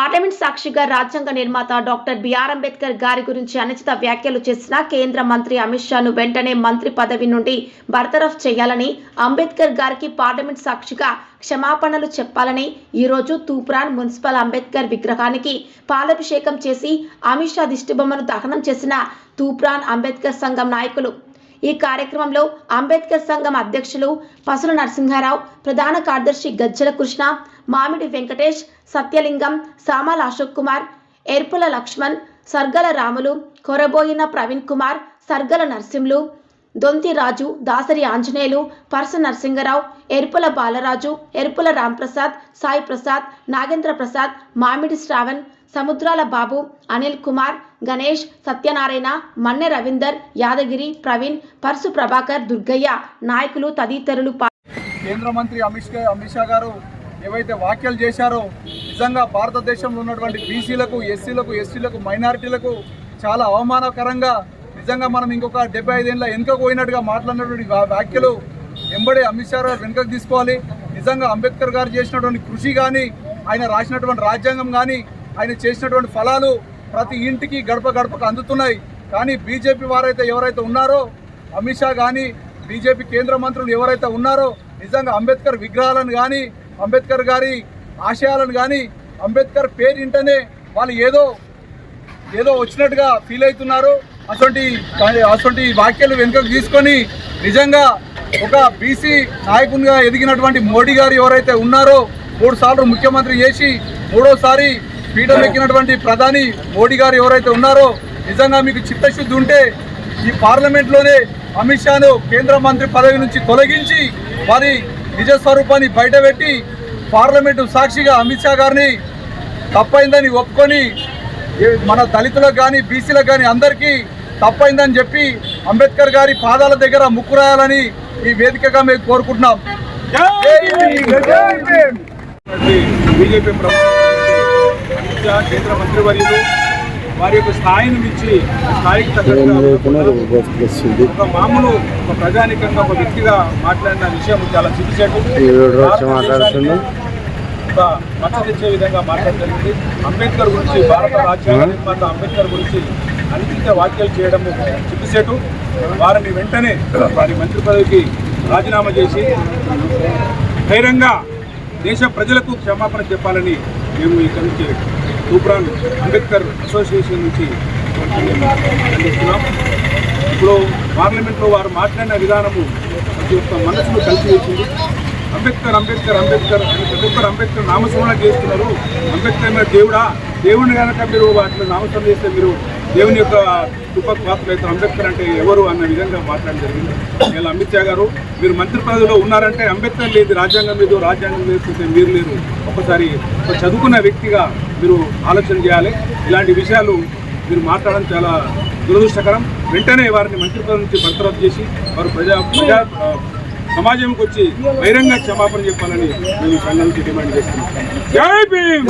Parliament సాక్షిగా రాజ్యాంగ నిర్మాత డాక్టర్ బిఆర్ అంబేద్కర్ గారి గురించి అనుచిత వ్యాఖ్యలు చేసిన కేంద్ర మంత్రి అమిత్ షాను వెంటనే మంత్రి పదవి నుండి బర్తరఫ్ చేయాలని అంబేద్కర్ గారికి పార్లమెంట్ సాక్షిగా క్షమాపణలు చెప్పాలని ఈరోజు తూప్రాన్ మున్సిపల్ అంబేద్కర్ విగ్రహానికి పాలాభిషేకం చేసి అమిత్ షా దిష్టిబొమ్మను దహనం చేసిన తూప్రాన్ అంబేద్కర్ సంఘం నాయకులు ఈ కార్యక్రమంలో అంబేద్కర్ సంఘం అధ్యక్షులు పసుల నరసింహారావు ప్రధాన కార్యదర్శి గజ్జల కృష్ణ మామిడి వెంకటేష్ సత్యలింగం సామాల అశోక్ కుమార్ ఎర్పుల లక్ష్మణ్ సర్గల రాములు కొరబోయిన ప్రవీణ్ కుమార్ సర్గల నరసింహులు దొంతి రాజు దాసరి ఆంజనేయులు పరస నరసింగరావు ఎరుపుల బాలరాజు ఎరుపుల రాంప్రసాద్ సాయి ప్రసాద్ నాగేంద్ర ప్రసాద్ మామిడి శ్రావణ్ సముద్రాల బాబు అనిల్ కుమార్ గణేష్ సత్యనారాయణ మన్నె రవీందర్ యాదగిరి ప్రవీణ్ పర్సు ప్రభాకర్ దుర్గయ్య నాయకులు తదితరులు కేంద్ర మంత్రి అమిత్ అమిత్ షా గారు ఏవైతే వ్యాఖ్యలు చేశారో నిజంగా భారతదేశంలో ఉన్నటువంటి బీసీలకు ఎస్సీలకు ఎస్టీలకు మైనారిటీలకు చాలా అవమానకరంగా నిజంగా మనం ఇంకొక డెబ్బై ఐదేళ్ళ వెనుకకు పోయినట్టుగా మాట్లాడినటువంటి వ్యాఖ్యలు ఎంబడే అమిత్ షా గారు వెనుకకు తీసుకోవాలి. నిజంగా అంబేద్కర్ గారు చేసినటువంటి కృషి కానీ ఆయన రాసినటువంటి రాజ్యాంగం కానీ ఆయన చేసినటువంటి ఫలాలు ప్రతి ఇంటికి గడప గడపకు అందుతున్నాయి. కానీ బీజేపీ వారైతే ఎవరైతే ఉన్నారో అమిత్ షా కానీ బీజేపీ కేంద్ర మంత్రులు ఎవరైతే ఉన్నారో నిజంగా అంబేద్కర్ విగ్రహాలను కానీ అంబేద్కర్ గారి ఆశయాలను కానీ అంబేద్కర్ పేరు ఇంటనే వాళ్ళు ఏదో ఏదో వచ్చినట్టుగా ఫీల్ అవుతున్నారు. అటువంటి అటువంటి వ్యాఖ్యలు వెనుకకు తీసుకొని నిజంగా ఒక బీసీ నాయకునిగా ఎదిగినటువంటి మోడీ గారు ఎవరైతే ఉన్నారో మూడు సార్లు ముఖ్యమంత్రి చేసి మూడోసారి పీఠం ఎక్కినటువంటి ప్రధాని మోడీ గారు ఎవరైతే ఉన్నారో నిజంగా మీకు చిత్తశుద్ధి ఉంటే ఈ పార్లమెంట్లోనే అమిత్ షాను కేంద్ర మంత్రి పదవి నుంచి తొలగించి వారి నిజ స్వరూపాన్ని బయటపెట్టి పార్లమెంటు సాక్షిగా అమిత్ షా గారిని తప్పైందని ఒప్పుకొని మన దళితులకు కానీ బీసీలకు కానీ అందరికీ తప్పైందని చెప్పి అంబేద్కర్ గారి పాదాల దగ్గర ముక్కు రాయాలని ఈ వేదికగా మేము కోరుకుంటున్నాం. బీజేపీ ప్రభుత్వం అమిత్ షా కేంద్ర మంత్రివర్యులు వారి యొక్క స్థాయిని మించి స్థాయికి తగ్గట్టుగా ఒక మామూలు ఒక ప్రజానికంగా ఒక వ్యక్తిగా మాట్లాడిన విషయం చాలా సిగ్గుచేటు ఒక మచ్చ తెచ్చే విధంగా మాట్లాడడం జరిగింది. అంబేద్కర్ గురించి భారత రాజ్యాంగ నిర్మాత అంబేద్కర్ గురించి అనుచిత వ్యాఖ్యలు చేయడం సిగ్గుచేటు వారిని వెంటనే వారి మంత్రి పదవికి రాజీనామా చేసి ధైర్యంగా దేశ ప్రజలకు క్షమాపణ చెప్పాలని మేము ఇక్కడ నుంచి తూప్రాన్ అంబేద్కర్ అసోసియేషన్ నుంచి అందిస్తున్నాం ఇప్పుడు పార్లమెంట్లో వారు మాట్లాడిన విధానము ప్రతి ఒక్క మనసును కలిసి వేసింది అంబేద్కర్ అంబేద్కర్ అంబేద్కర్ అని ప్రతి ఒక్కరు అంబేద్కర్ నామస్మరణ చేస్తున్నారు. అంబేద్కర్ మీద దేవుడా? దేవుని కనుక మీరు వాటిని నామస్మరణ చేస్తే మీరు దేవుని యొక్క కృపకు పాత్రలు అంబేద్కర్ అంటే ఎవరు అన్న విధంగా మాట్లాడడం జరిగింది. ఇలా అమిత్ షా గారు మీరు మంత్రి పదవిలో ఉన్నారంటే అంబేద్కర్ లేదు రాజ్యాంగం లేదు రాజ్యాంగం లేకపోతే మీరు లేరు. ఒకసారి ఒక చదువుకున్న వ్యక్తిగా మీరు ఆలోచన చేయాలి. ఇలాంటి విషయాలు మీరు మాట్లాడడం చాలా దురదృష్టకరం. వెంటనే వారిని మంత్రి పదవి నుంచి బర్తరఫ్ చేసి వారు ప్రజా ప్రజా సమాజంకి వచ్చి బహిరంగ క్షమాపణ చెప్పాలని మేము సంఘానికి డిమాండ్ చేస్తున్నాం జై భీమ్!